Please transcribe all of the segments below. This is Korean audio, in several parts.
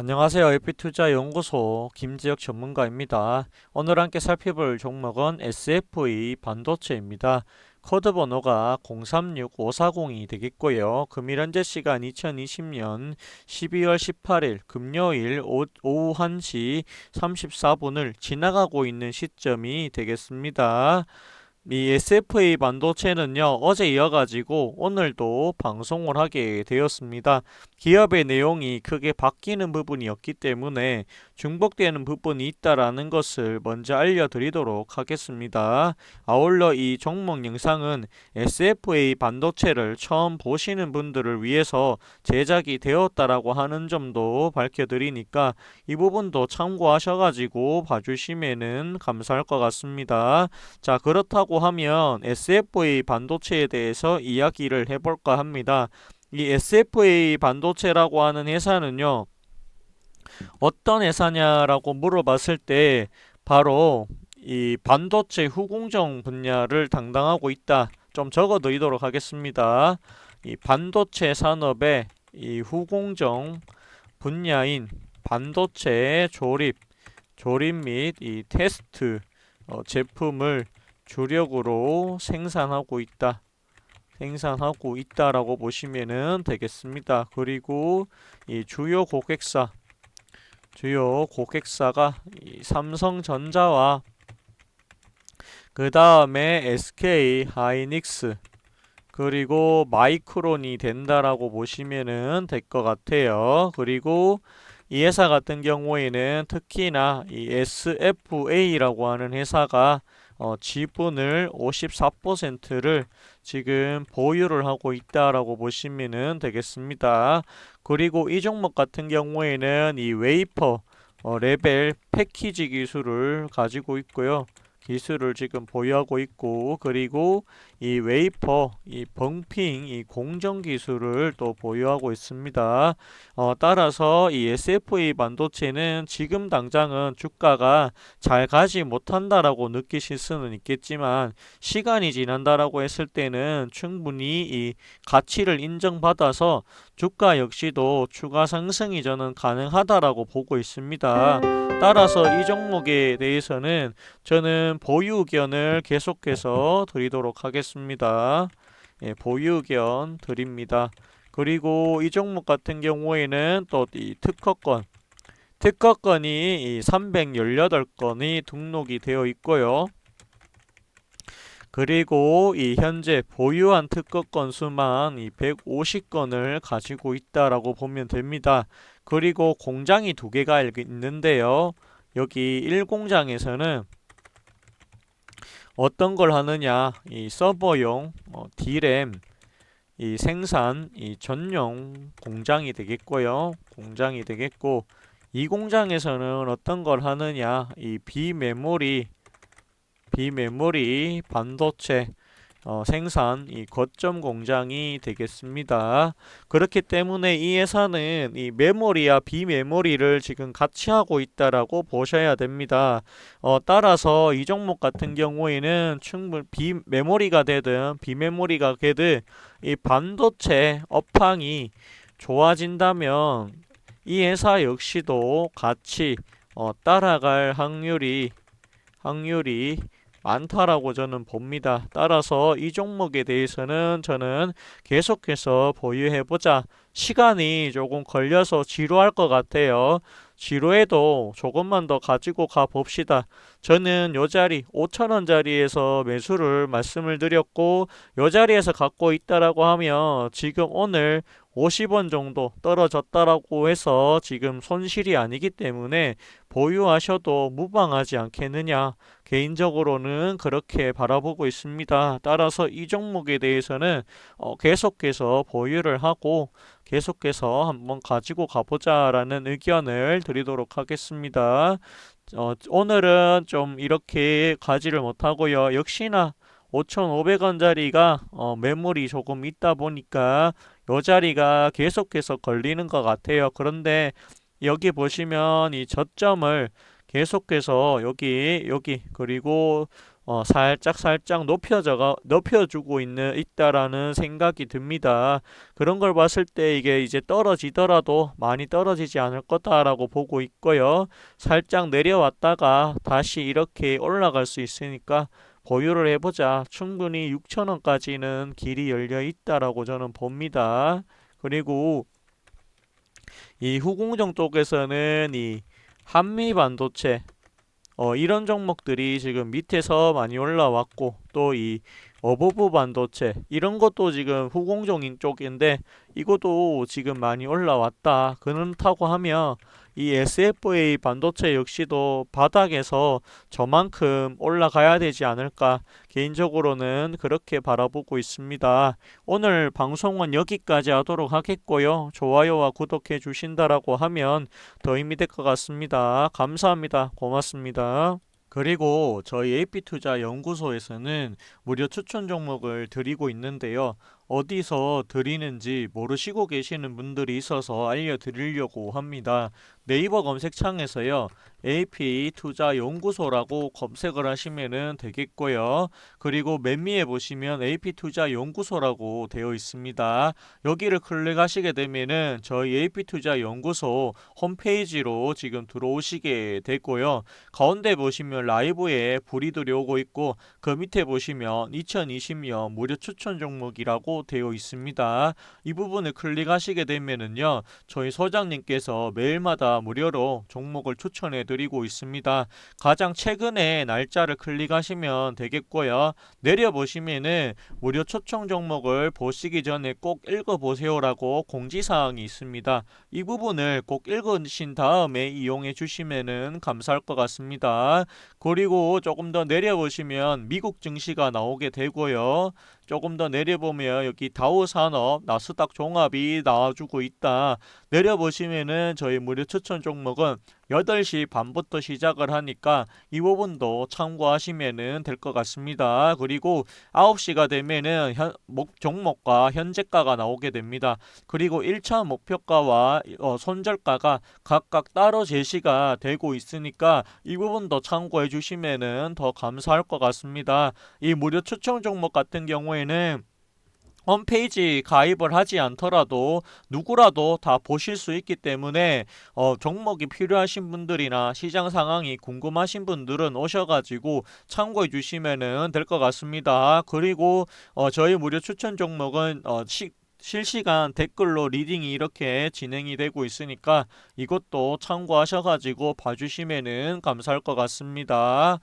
안녕하세요. LP투자연구소 김지혁 전문가입니다. 오늘 함께 살펴볼 종목은 SFE 반도체입니다. 코드 번호가 036540이 되겠고요. 금일 현재 시간 2020년 12월 18일 금요일 오, 오후 1시 34분을 지나가고 있는 시점이 되겠습니다. 이 SFA 반도체는요, 어제 이어가지고 오늘도 방송을 하게 되었습니다. 기업의 내용이 크게 바뀌는 부분이 없기 때문에 중복되는 부분이 있다라는 것을 먼저 알려드리도록 하겠습니다. 아울러 이 종목 영상은 SFA 반도체를 처음 보시는 분들을 위해서 제작이 되었다라고 하는 점도 밝혀드리니까 이 부분도 참고하셔가지고 봐주시면은 감사할 것 같습니다. 자, 그렇다고 하면 SFA 반도체에 대해서 이야기를 해볼까 합니다. 이 SFA 반도체라고 하는 회사는요, 어떤 회사냐라고 물어봤을 때, 바로 이 반도체 후공정 분야를 담당하고 있다. 좀 적어 드리도록 하겠습니다. 이 반도체 산업의 이 후공정 분야인 반도체 조립, 조립 및 이 테스트 어, 제품을 주력으로 생산하고 있다. 생산하고 있다라고 보시면은 되겠습니다. 그리고 이 주요 고객사 주요 고객사가 이 삼성전자와 그 다음에 SK 하이닉스 그리고 마이크론이 된다라고 보시면은 될 것 같아요. 그리고 이 회사 같은 경우에는 특히나 이 SFA라고 하는 회사가 어, 지분을 54%를 지금 보유를 하고 있다라고 보시면 되겠습니다. 그리고 이 종목 같은 경우에는 이 웨이퍼 어, 레벨 패키지 기술을 가지고 있고요. 기술을 지금 보유하고 있고 그리고 이 웨이퍼 이 벙핑 이 공정 기술을 또 보유하고 있습니다. 어, 따라서 이 SFA 반도체는 지금 당장은 주가가 잘 가지 못한다라고 느끼실 수는 있겠지만 시간이 지난다라고 했을 때는 충분히 이 가치를 인정받아서 주가 역시도 추가 상승이 저는 가능하다라고 보고 있습니다. 따라서 이 종목에 대해서는 저는 보유 의견을 계속해서 드리도록 하겠습니다. 예, 보유 의견 드립니다. 그리고 이 종목 같은 경우에는 또 이 특허권 특허권이 이 318건이 등록이 되어 있고요. 그리고 이 현재 보유한 특허 건 수만 이 150건을 가지고 있다라고 보면 됩니다. 그리고 공장이 두 개가 있는데요. 여기 1공장에서는 어떤 걸 하느냐 이 서버용 어, D램 이 생산 이 전용 공장이 되겠고요 공장이 되겠고 이 공장에서는 어떤 걸 하느냐 이 비메모리 비메모리 반도체 어, 생산 이 거점 공장이 되겠습니다. 그렇기 때문에 이 회사는 이 메모리와 비메모리를 지금 같이 하고 있다라고 보셔야 됩니다. 어, 따라서 이 종목 같은 경우에는 충분 비메모리가 되든 비메모리가 되든 이 반도체 업황이 좋아진다면 이 회사 역시도 같이 어, 따라갈 확률이 확률이 많다라고 저는 봅니다. 따라서 이 종목에 대해서는 저는 계속해서 보유해보자. 시간이 조금 걸려서 지루할 것 같아요. 지루해도 조금만 더 가지고 가 봅시다. 저는 요 자리 5천원 자리에서 매수를 말씀을 드렸고 요 자리에서 갖고 있다라고 하면 지금 오늘 50원 정도 떨어졌다라고 해서 지금 손실이 아니기 때문에 보유하셔도 무방하지 않겠느냐. 개인적으로는 그렇게 바라보고 있습니다. 따라서 이 종목에 대해서는 어, 계속해서 보유를 하고 계속해서 한번 가지고 가보자라는 의견을 드리도록 하겠습니다. 어, 오늘은 좀 이렇게 가지를 못하고요. 역시나 5,500원짜리가 어, 매물이 조금 있다 보니까 요 자리가 계속해서 걸리는 것 같아요. 그런데 여기 보시면 이 저점을 계속해서 여기 여기 그리고 어, 살짝 살짝 높여져가 높여주고 있는 있다라는 생각이 듭니다. 그런 걸 봤을 때 이게 이제 떨어지더라도 많이 떨어지지 않을 거다라고 보고 있고요. 살짝 내려왔다가 다시 이렇게 올라갈 수 있으니까 보유를 해보자. 충분히 6천원까지는 길이 열려 있다라고 저는 봅니다. 그리고 이 후공정 쪽에서는 이 한미 반도체 어, 이런 종목들이 지금 밑에서 많이 올라왔고 또 이 어버브 반도체 이런 것도 지금 후공정인 쪽인데 이것도 지금 많이 올라왔다. 그렇다고 하면 이 SFA 반도체 역시도 바닥에서 저만큼 올라가야 되지 않을까 개인적으로는 그렇게 바라보고 있습니다. 오늘 방송은 여기까지 하도록 하겠고요. 좋아요와 구독해 주신다라고 하면 더 힘이 될 것 같습니다. 감사합니다. 고맙습니다. 그리고 저희 AP투자 연구소에서는 무료 추천 종목을 드리고 있는데요. 어디서 드리는지 모르시고 계시는 분들이 있어서 알려드리려고 합니다. 네이버 검색창에서요. AP 투자 연구소라고 검색을 하시면 되겠고요. 그리고 맨 위에 보시면 AP 투자 연구소라고 되어 있습니다. 여기를 클릭하시게 되면은 저희 AP 투자 연구소 홈페이지로 지금 들어오시게 되고요. 가운데 보시면 라이브에 불이 들어오고 있고 그 밑에 보시면 2020년 무료 추천 종목이라고 되어 있습니다. 이 부분을 클릭하시게 되면은요. 저희 소장님께서 매일마다 무료로 종목을 추천해 드리고 있습니다. 가장 최근에 날짜를 클릭하시면 되겠고요. 내려 보시면은 무료 초청 종목을 보시기 전에 꼭 읽어 보세요라고 공지 사항이 있습니다. 이 부분을 꼭 읽으신 다음에 이용해 주시면은 감사할 것 같습니다. 그리고 조금 더 내려 보시면 미국 증시가 나오게 되고요. 조금 더 내려보면 여기 다우 산업 나스닥 종합이 나와주고 있다. 내려보시면은 저희 무료 추천 종목은 8시 반부터 시작을 하니까 이 부분도 참고하시면은 될것 같습니다. 그리고 9시가 되면은 현, 목, 종목과 현재가가 나오게 됩니다. 그리고 1차 목표가와 어, 손절가가 각각 따로 제시가 되고 있으니까 이 부분도 참고해 주시면은 더 감사할 것 같습니다. 이 무료 추천 종목 같은 경우에는 홈페이지 가입을 하지 않더라도 누구라도 다 보실 수 있기 때문에 어, 종목이 필요하신 분들이나 시장 상황이 궁금하신 분들은 오셔가지고 참고해 주시면 될 것 같습니다. 그리고 어, 저희 무료 추천 종목은 어, 시, 실시간 댓글로 리딩이 이렇게 진행이 되고 있으니까 이것도 참고하셔가지고 봐주시면은 감사할 것 같습니다.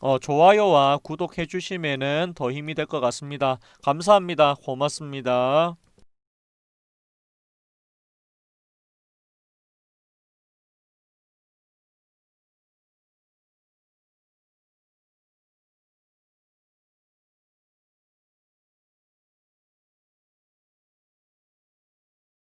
어, 좋아요와 구독해 주시면은 더 힘이 될 것 같습니다. 감사합니다. 고맙습니다.